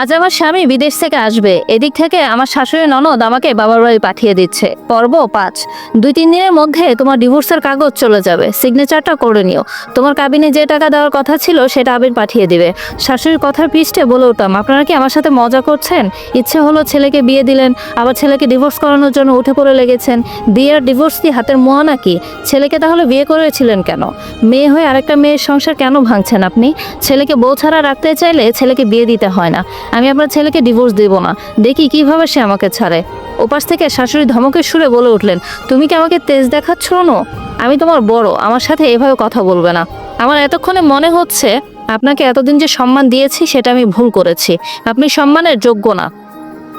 আজ আমার স্বামী বিদেশ থেকে আসবে। এদিক থেকে আমার শাশুড়ি ননদ আমাকে বাবার বাড়ি পাঠিয়ে দিচ্ছে। পর্ব পাঁচ। দুই তিন দিনের মধ্যে তোমার ডিভোর্সের কাগজ চলে যাবে। সিগনেচারটা করে নিও। তোমার কাবিনে যে টাকা দেওয়ার কথা ছিল সেটা আবির পাঠিয়ে দিবে। শাশুড়ির কথার পৃষ্ঠে বলে উঠলাম, আপনারা কি আমার সাথে মজা করছেন? ইচ্ছে হলো ছেলেকে বিয়ে দিলেন, আবার ছেলেকে ডিভোর্স করানোর জন্য উঠে পড়ে লেগেছেন। বিয়ের ডিভোর্স কি হাতের মোয়া নাকি? ছেলেকে তাহলে বিয়ে করেছিলেন কেন? মেয়ে হয়ে আরেকটা মেয়ের সংসার কেন ভাঙছেন আপনি? ছেলেকে বউ ছাড়া রাখতে চাইলে ছেলেকে বিয়ে দিতে হয় না। আমি আপনার ছেলেকে ডিভোর্স দেব না। দেখি কীভাবে সে আমাকে ছাড়ে। ওপাশ থেকে শাশুড়ি ধমকের সুরে বলে উঠলেন, তুমি কি আমাকে তেজ দেখাচ্ছ না? আমি তোমার বড়, আমার সাথে এভাবে কথা বলবে না। আমার এতক্ষণে মনে হচ্ছে আপনাকে এতদিন যে সম্মান দিয়েছি, সেটা আমি ভুল করেছি। আপনি সম্মানের যোগ্য না।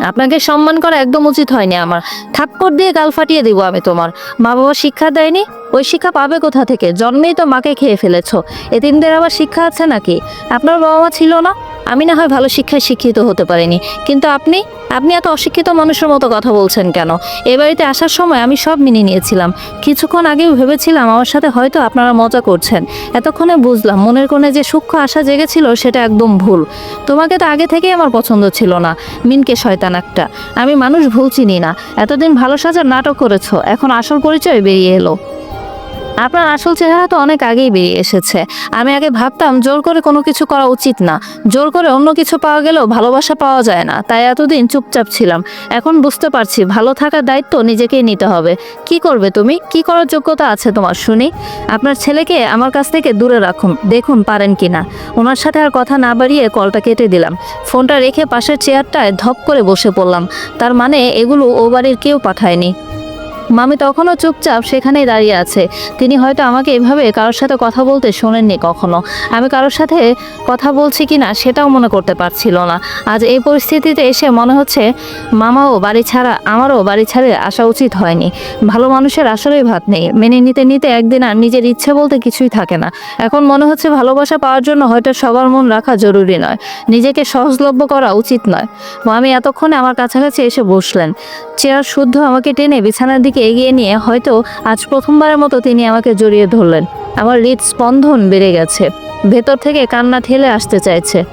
আপনাকে সম্মান করা একদম উচিত হয়নি আমার। থাপ্পড় দিয়ে গাল ফাটিয়ে দিব আমি তোমার। মা বাবা শিক্ষা দেয়নি? ওই শিক্ষা পাবে কোথা থেকে? জন্মেই তো মাকে খেয়ে ফেলেছো। এতিমদের আবার শিক্ষা আছে নাকি? আপনার বাবা মা ছিল না? আমি না হয় ভালো শিক্ষায় শিক্ষিত হতে পারিনি। কিন্তু আপনি আপনি এত অশিক্ষিত মানুষের মতো কথা বলছেন কেন? এ বাড়িতে আসার সময় আমি সব মেনে নিয়েছিলাম। কিছুক্ষণ আগেও ভেবেছিলাম আমার সাথে হয়তো আপনারা মজা করছেন। এতক্ষণে বুঝলাম মনের কোণে যে সূক্ষ্ম আশা জেগেছিল সেটা একদম ভুল। তোমাকে তো আগে থেকেই আমার পছন্দ ছিল না, মিনকে শয়তান একটা। আমি মানুষ ভুল চিনি না। এতদিন ভালো সাজার নাটক করেছ, এখন আসল পরিচয় বেরিয়ে এলো। আপনার আসল চেহারা তো অনেক আগেই বেরিয়ে এসেছে। আমি আগে ভাবতাম, জোর করে কোনো কিছু করা উচিত না। জোর করে অন্য কিছু পাওয়া গেলেও ভালোবাসা পাওয়া যায় না। তাই এতদিন চুপচাপ ছিলাম। এখন বুঝতে পারছি, ভালো থাকার দায়িত্ব নিজেকেই নিতে হবে। কি করবে তুমি? কি করার যোগ্যতা আছে তোমার, শুনি? আপনার ছেলেকে আমার কাছ থেকে দূরে রাখুন। দেখুন পারেন কি না ওনার সাথে আর কথা না বাড়িয়ে কলটা কেটে দিলাম। ফোনটা রেখে পাশের চেয়ারটায় ধপ করে বসে পড়লাম। তার মানে এগুলো ও বাড়ির কেউ পাঠায়নি। মামি তখনও চুপচাপ সেখানেই দাঁড়িয়ে আছে। তিনি হয়তো আমাকে এভাবে কারোর সাথে কথা বলতে শোনেননি কখনো। আমি কারোর সাথে কথা বলছি কি না সেটাও মনে করতে পারছিল না। আজ এই পরিস্থিতিতে এসে মনে হচ্ছে মামাও বাড়ি ছাড়া, আমারও বাড়ি ছাড়ে আসা উচিত হয়নি। ভালো মানুষের আসলেই ভাত নেই। মেনে নিতে নিতে একদিন আর নিজের ইচ্ছে বলতে কিছুই থাকে না। এখন মনে হচ্ছে ভালোবাসা পাওয়ার জন্য হয়তো সবার মন রাখা জরুরি নয়। নিজেকে সহজলভ্য করা উচিত নয়। মামি এতক্ষণে আমার কাছাকাছি এসে বসলেন। চেয়ার শুদ্ধ আমাকে টেনে বিছানার দিকে এগিয়ে নিয়ে হয়তো আজ প্রথমবারের মতো তিনি আমাকে জড়িয়ে ধরলেন। আমার হৃদ স্পন্দন বেড়ে গেছে। ভেতর থেকে কান্না ঠেলে আসতে চাইছে।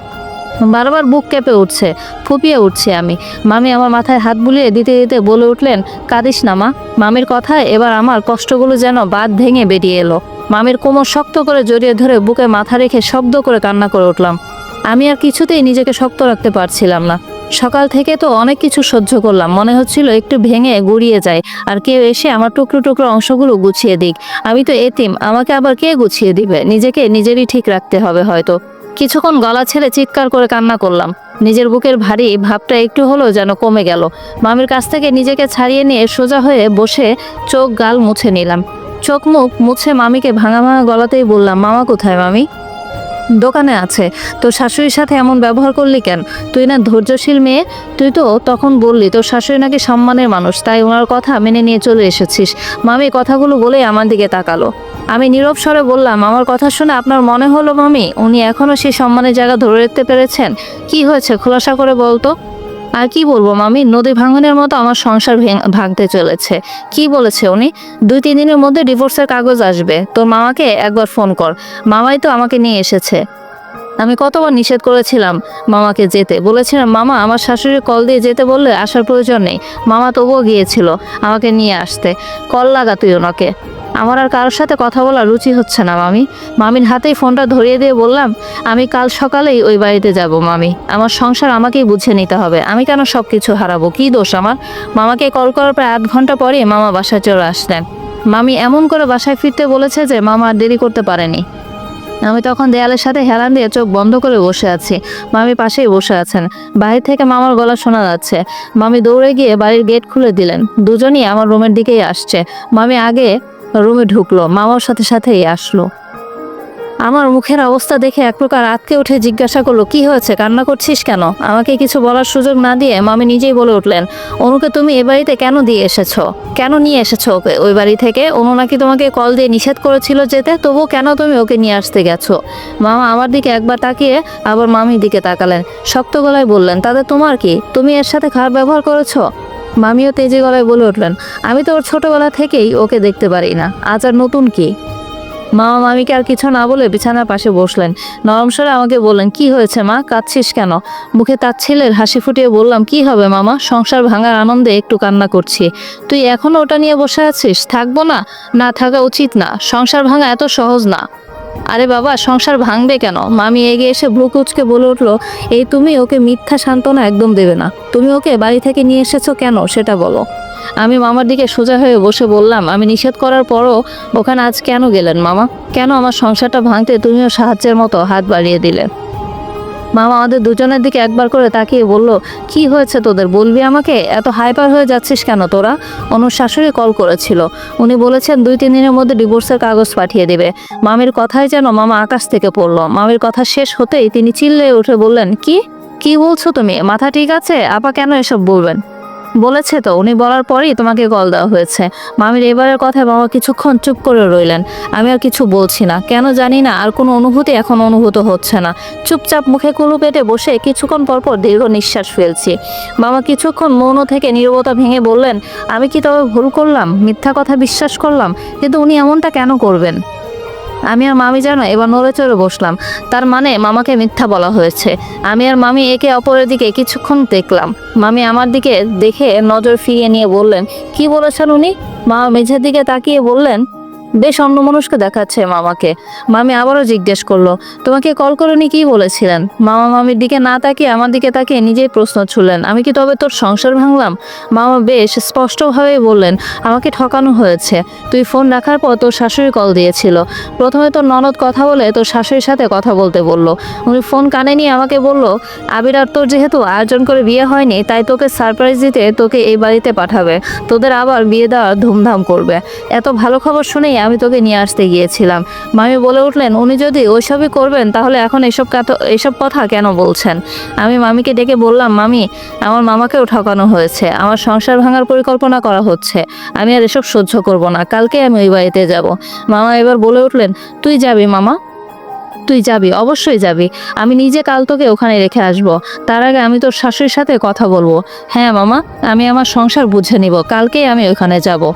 বারবার বুক কেঁপে উঠছে। ফুপিয়ে উঠছি আমি। মামি আমার মাথায় হাত বুলিয়ে দিতে দিতে বলে উঠলেন, কাঁদিস না মা। মামির কথায় এবার আমার কষ্টগুলো যেন বাদ ভেঙে বেরিয়ে এলো। মামির কোমর শক্ত করে জড়িয়ে ধরে বুকে মাথা রেখে শব্দ করে কান্না করে উঠলাম। আমি আর কিছুতেই নিজেকে শক্ত রাখতে পারছিলাম না। সকাল থেকে তো অনেক কিছু সহ্য করলাম। মনে হচ্ছিল একটু ভেঙে গুড়িয়ে যায়। আর কেউ এসে আমার টুকরো টুকরো অংশগুলো গুছিয়ে দিক। আমি তো এতিম, আমাকে আবার কে গুছিয়ে দিবে? নিজেকে নিজেরই ঠিক রাখতে হবে হয়তো। কিছুক্ষণ গলা ছেড়ে চিৎকার করে কান্না করলাম। নিজের বুকের ভারী ভাবটা একটু হলেও যেন কমে গেল। মামির কাছ থেকে নিজেকে ছাড়িয়ে নিয়ে সোজা হয়ে বসে চোখ গাল মুছে নিলাম। চোখ মুখ মুছে মামিকে ভাঙা ভাঙা গলাতেই বললাম, মামা কোথায় মামি? দোকানে আছে। তো শাশুড়ির সাথে এমন ব্যবহার করলি কেন? তুই না ধৈর্যশীল মেয়ে। তুই তো তখন বললি, তোর শাশুড়ি নাকি সম্মানের মানুষ, তাই ওনার কথা মেনে নিয়ে চলে এসেছিস। মামি কথাগুলো বলেই আমার দিকে তাকালো। আমি নীরব স্বরে বললাম, আমার কথা শুনে আপনার মনে হলো মামি? উনি এখনও সেই সম্মানের জায়গা ধরে রাখতে পেরেছেন? কি হয়েছে? খোলাসা করে বলতো? আর কি বলব, মামি? নদী ভাঙনের মতো আমার সংসার ভেঙ- ভাঙতে চলেছে। কি বলেছে উনি? দুই, তিন দিনের মধ্যে ডিভোর্সের কাগজ আসবে। তোর মামাকে একবার ফোন কর। মামাই তো আমাকে নিয়ে এসেছে। আমি কতবার নিষেধ করেছিলাম মামাকে যেতে। বলেছিলাম, মামা, আমার শাশুড়ি কল দিয়ে যেতে বললে আসার প্রয়োজন নেই। মামা তবুও গিয়েছিল আমাকে নিয়ে আসতে। কল লাগা তুই ওনাকে। আমার আর কারোর সাথে কথা বলার রুচি হচ্ছে না, মামি। মামির হাতেই ফোনটা ধরিয়ে দিয়ে বললাম, আমি কাল সকালেই ওই বাড়িতে যাব, মামি। আমার সংসার আমাকেই বুঝে নিতে হবে। আমি কেন সব কিছু হারাবো? কী দোষ আমার? মামাকে কল করার প্রায় আধ ঘণ্টা পরে মামা বাসায় চলে আসলেন। মামি এমন করে বাসায় ফিরতে বলেছে যে মামা আর দেরি করতে পারেনি। আমি তখন দেয়ালের সাথে হেলান দিয়ে চোখ বন্ধ করে বসে আছি। মামি পাশেই বসে আছেন। বাইরে থেকে মামার গলা শোনা যাচ্ছে। মামি দৌড়ে গিয়ে বাড়ির গেট খুলে দিলেন। দুজনই আমার রুমের দিকেই আসছে। মামি আগে রুমে ঢুকলো, মামার সাথে সাথেই আসলো। আমার মুখের অবস্থা দেখে এক প্রকার আটকে উঠে জিজ্ঞাসা করল, কি হয়েছে? কান্না করছিস কেন? আমাকে কিছু বলার সুযোগ না দিয়ে মামি নিজেই বলে উঠলেন, অনুকে তুমি এ বাড়িতে কেন দিয়ে এসেছ? কেন নিয়ে এসেছ ওকে? ওই বাড়ি থেকে? অনু নাকি তোমাকে কল দিয়ে নিষেধ করেছিল যেতে? তবুও কেন তুমি ওকে নিয়ে আসতে গেছো? মামা আমার দিকে একবার তাকিয়ে আবার মামির দিকে তাকালেন, শক্ত গলায় বললেন, তাতে তোমার কি? তুমি এর সাথে খারাপ ব্যবহার করেছ? মামিও তেজে গলায় বলে উঠলেন, আমি তো ওর ছোটবেলা থেকেই ওকে দেখতে পারি না। আজ আর নতুন কি? মামা মামিকে আর কিছু না বলে বিছানার পাশে বসলেন। নরম স্বরে আমাকে বললেন, কি হয়েছে মা? কাঁদছিস কেন? মুখে তার ছেলের হাসি ফুটিয়ে বললাম, কি হবে মামা? সংসার ভাঙার আনন্দে একটু কান্না করছি। তুই এখনও ওটা নিয়ে বসে আছিস? থাকব না? না থাকা উচিত না। সংসার ভাঙা এত সহজ না। আরে বাবা, সংসার ভাঙবে কেন? মামি এগে এসে ভ্রুকুচকে বলে উঠল, এই তুমি ওকে মিথ্যা সান্ত্বনা একদম দেবে না। তুমি ওকে বাড়ি থেকে নিয়ে এসেছ কেন? সেটা বলো। আমি মামার দিকে সোজা হয়ে বসে বললাম, আমি নিষেধ করার পরও ওখানে আজ কেন গেলেন মামা? কেন আমার সংসারটা ভাঙতে তুমিও সাহায্যের মতো হাত বাড়িয়ে দিলে? মামা আমাদের দুজনের দিকে একবার করে তাকিয়ে বলল, কি হয়েছে তোদের? বলবি আমাকে? এত হাইপার হয়ে যাচ্ছিস কেন তোরা? অনুর শাশুড়ি কল করেছিল। উনি বলেছেন, দুই, তিন দিনের মধ্যে ডিভোর্সের কাগজ পাঠিয়ে দেবে। মামির কথাই যেন মামা আকাশ থেকে পড়ল। মামির কথা শেষ হতেই তিনি চিল্লে উঠে বললেন, কি? কি বলছো তুমি? মাথা ঠিক আছে? আপা কেন এসব বলবেন? বলেছে তো, উনি বলার পরেই তোমাকে কল দেওয়া হয়েছে। মামির এবারের কথায় বাবা কিছুক্ষণ চুপ করে রইলেন। আমি আর কিছু বলছি না। কেন জানি না, আর কোনো অনুভূতি এখন অনুভূত হচ্ছে না। চুপচাপ মুখে কুলু পেটে বসে কিছুক্ষণ পর পর দীর্ঘ নিঃশ্বাস ফেলছি। বাবা কিছুক্ষণ মৌন থেকে নীরবতা ভেঙে বললেন, আমি কি তবে ভুল করলাম? মিথ্যা কথা বিশ্বাস করলাম? কিন্তু উনি এমনটা কেন করবেন? আমি আর মামি জানো এবার নড়ে চড়ে বসলাম। তার মানে মামাকে মিথ্যা বলা হয়েছে। আমি আর মামি একে অপরের দিকে কিছুক্ষণ দেখলাম। মামি আমার দিকে দেখে নজর ফিরিয়ে নিয়ে বললেন, কি বলেছেন উনি? মামা মেঝের দিকে তাকিয়ে বললেন বেশ অন্যমনস্ক দেখাচ্ছে মামাকে। মামি আবারও জিজ্ঞেস করল, তোমাকে কল করে উনি কি বলেছিলেন? মামা মামির দিকে না তাকিয়ে আমার দিকে তাকিয়ে নিজেই প্রশ্ন ছুড়লেন, আমি কি তবে তোর সংসার ভাঙলাম? মামা বেশ স্পষ্টভাবেই বললেন, আমাকে ঠকানো হয়েছে। তুই ফোন রাখার পর তোর শাশুড়ি কল দিয়েছিল। প্রথমে তোর ননদ কথা বলে তোর শাশুড়ির সাথে কথা বলতে বলল। উনি ফোন কানে নিয়ে আমাকে বলল, আবির আর তোর যেহেতু আয়োজন করে বিয়ে হয়নি, তাই তোকে সারপ্রাইজ দিতে তোকে এই বাড়িতে পাঠাবে। তোদের আবার বিয়ে দেওয়ার ধুমধাম করবে। এত ভালো খবর শুনেই আমি তোকে নিয়ে আসতে গিয়েছিলাম। মামি বলে উঠলেন, উনি যদি ওইসবই করবেন, তাহলে এখন এসব কাত- এসব কথা কেন বলছেন? আমি মামিকে ডেকে বললাম, মামি, আমার মামাকেও ঠকানো হয়েছে। আমার সংসার ভাঙার পরিকল্পনা করা হচ্ছে। আমি আর এসব সহ্য করব না। কালকে আমি ওই বাড়িতে যাব। মামা এবার বলে উঠলেন, তুই যাবি মামা? তুই যাবি, অবশ্যই যাবি। আমি নিজে কাল তোকে ওখানে রেখে আসব। তার আগে আমি তোর শাশুড়ির সাথে কথা বলব। হ্যাঁ মামা, আমি আমার সংসার বুঝে নিব। কালকেই আমি ওখানে যাব।